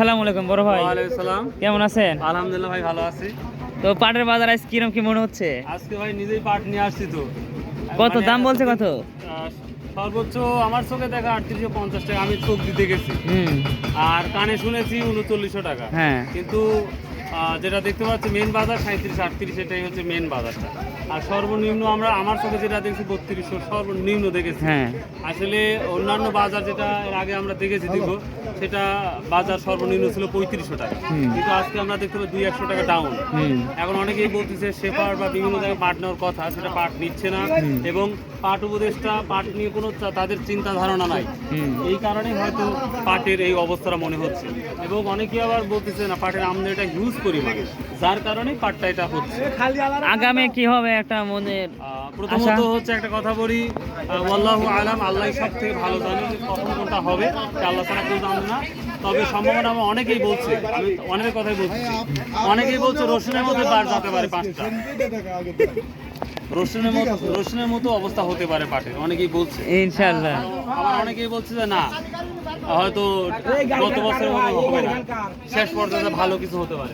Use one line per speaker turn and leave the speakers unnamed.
সালাম আলাইকুম বড় ভাই।
সালাম।
কেমন আছেন?
আলহামদুলিল্লাহ ভাই ভালো আছি।
তো পাটের বাজার আজ কিরম কি মনে হচ্ছে?
আজকে ভাই নিজেই পাট নিয়ে আসছি তো।
কত?
মানে
দাম বলছে কত?
সর্বোচ্চ আমার চোখে দেখা আটত্রিশশো পঞ্চাশ টাকা আমি চোখ দিতে গেছি। আর কানে শুনেছি উনচল্লিশশো টাকা।
হ্যাঁ।
কিন্তু যেটা দেখতে পাচ্ছি মেন বাজার সাঁত্রিশ আটত্রিশ এটাই হচ্ছে মেন বাজারটা। আর সর্বনিম্ন আমরা আমার চোখে যেটা দেখছি বত্রিশশো সর্বনিম্ন দেখেছি।
হ্যাঁ।
আসলে অন্যান্য বাজার যেটা এর আগে আমরা দেখেছি দীর্ঘ সেটা বাজার সর্বনিম্ন ছিল পঁয়ত্রিশশো টাকা। কিন্তু আজকে আমরা দেখতে পাই দুই একশো টাকা ডাউন এখন অনেকেই বলতেছে শেপার বা বিভিন্ন জায়গায় পাট নেওয়ার কথা সেটা পাট নিচ্ছে না। এবং পাট উপদেশটা পাট নিয়ে কোনো তাদের চিন্তা ধারণা নাই। এই কারণে হয়তো পাটের এই অবস্থাটা মনে হচ্ছে। এবং অনেকেই আবার বলতেছে না পাটের আমদানিটা হিউজ পরিমাণে। যার কারণে পাটটা এটা হচ্ছে।
আগামী কি হবে? একটা মনের
প্রথমত হচ্ছে একটা কথা বলি আল্লাহ আলাম আল্লাহ সব থেকে ভালো জানে কখন কোনটা হবে আল্লাহ ছাড়া কেউ জানে না। তবে সম্ভাবনা আমার অনেকেই বলছে আমি অনেকের কথাই বলছি। অনেকেই বলছে রসুনের মধ্যে বার যেতে পারে পাঁচটা। রসুনের মতো রসুনের মতো অবস্থা হতে পারে পাটের অনেকেই বলছে।
ইনশাল্লাহ
আবার অনেকেই বলছে যে না হয়তো গত বছরের মতো শেষ পর্যন্ত ভালো কিছু হতে পারে।